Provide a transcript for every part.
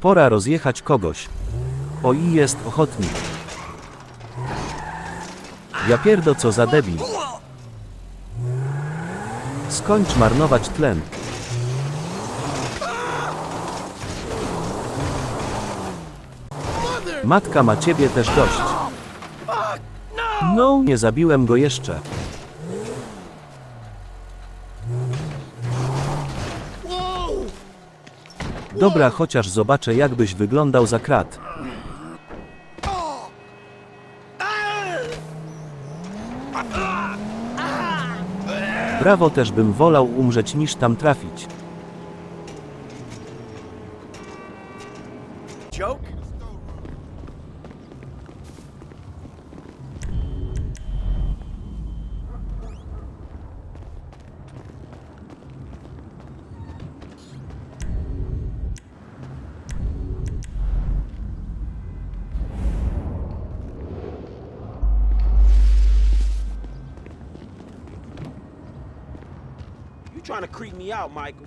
Pora rozjechać kogoś. O i jest ochotnik. Ja pierdo co za debil. Skończ marnować tlen. Matka ma ciebie też dość. No, nie zabiłem go jeszcze. Dobra, chociaż zobaczę jakbyś wyglądał za krat. Brawo też bym wolał umrzeć niż tam trafić. Trying to creep me out, Michael?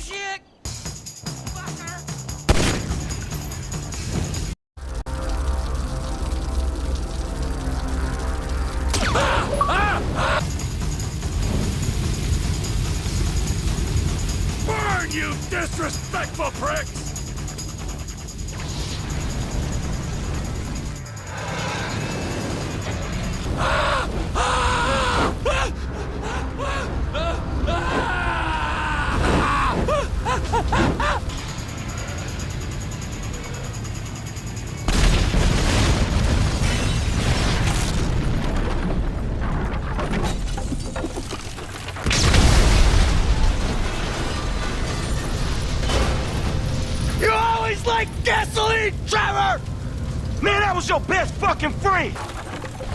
Shit, oh shit, oh shit! Fucker! Burn, you disrespectful pricks! You always like gasoline, Trevor! Man, that was your best fucking friend!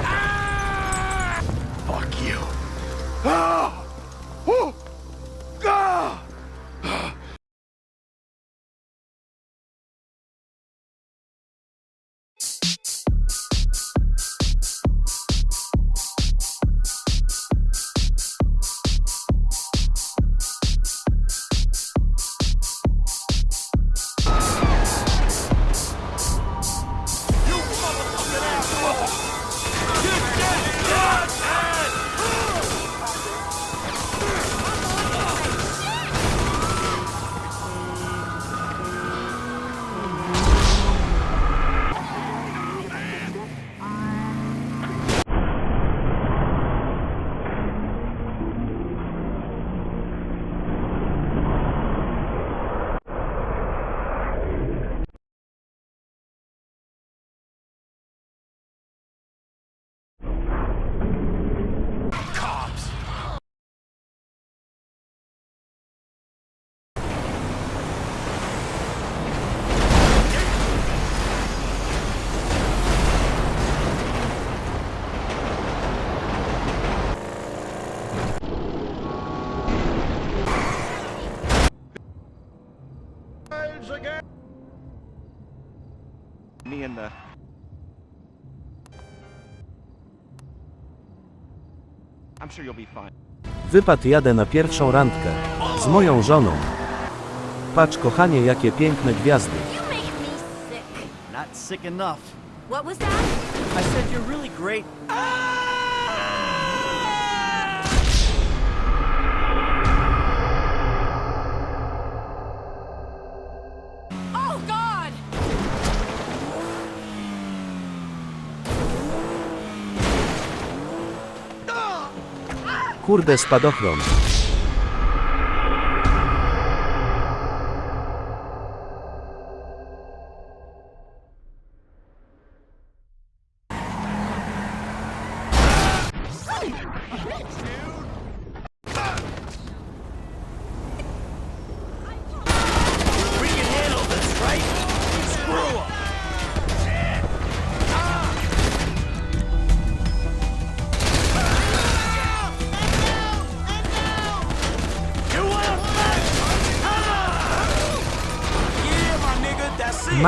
Ah! Fuck you. Ah! Woo! Ah! Cops! Me and the I'm sure you'll be fine. Wypad jadę na pierwszą randkę. Z moją żoną. Patrz kochanie jakie piękne gwiazdy. You make me sick. Not sick enough. What was that? I said you're really great. Oh Kurde spadochron.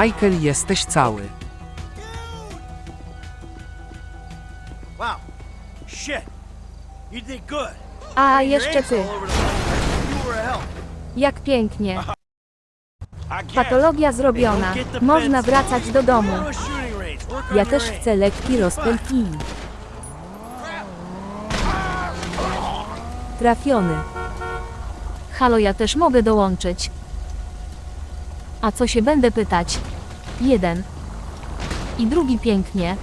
Michael, jesteś cały. Wow. Shit. You did good. A jeszcze ty. Jak pięknie. Patologia zrobiona. Można wracać do domu. Ja też chcę lekki rozpęd. Trafiony. Halo, ja też mogę dołączyć. A co się będę pytać? Jeden. I drugi pięknie.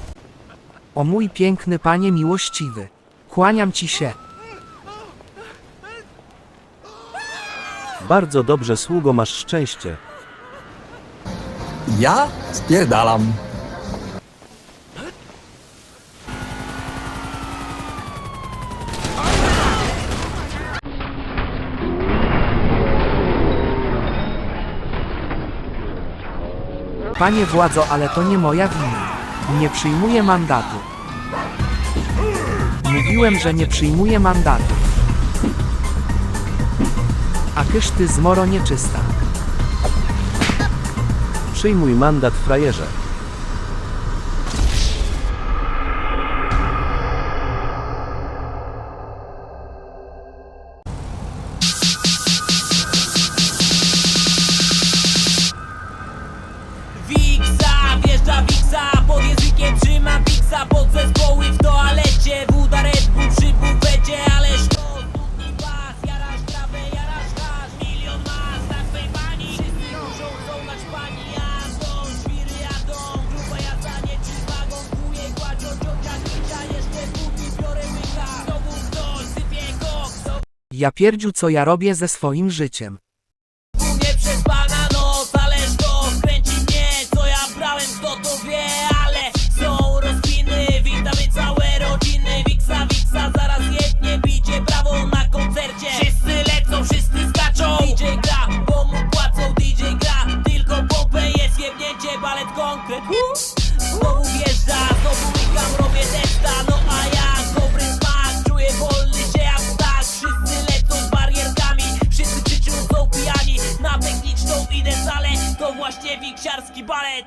O mój piękny panie miłościwy. Kłaniam ci się. Bardzo dobrze sługo masz szczęście. Ja spierdalam. Panie władzo, ale to nie moja wina. Nie przyjmuję mandatu. Mówiłem, że nie przyjmuję mandatu. A kysz ty zmoro nieczysta. Przyjmuj mandat frajerze. Ja pierdziu co ja robię ze swoim życiem. Przez pana no, mnie, co ja brałem, kto to wie, ale są witamy całe rodziny, wiksa, wiksa, zaraz jednie bicie, na koncercie. Wszyscy lecą, wszyscy skaczą, DJ gra, płacą, DJ gra, tylko jest balet znowu wjeżdża, znowu mikam, robię testa, no a ja, dobry smak, czuję wolny się. Fidesz, ale to właśnie wiksiarski balet.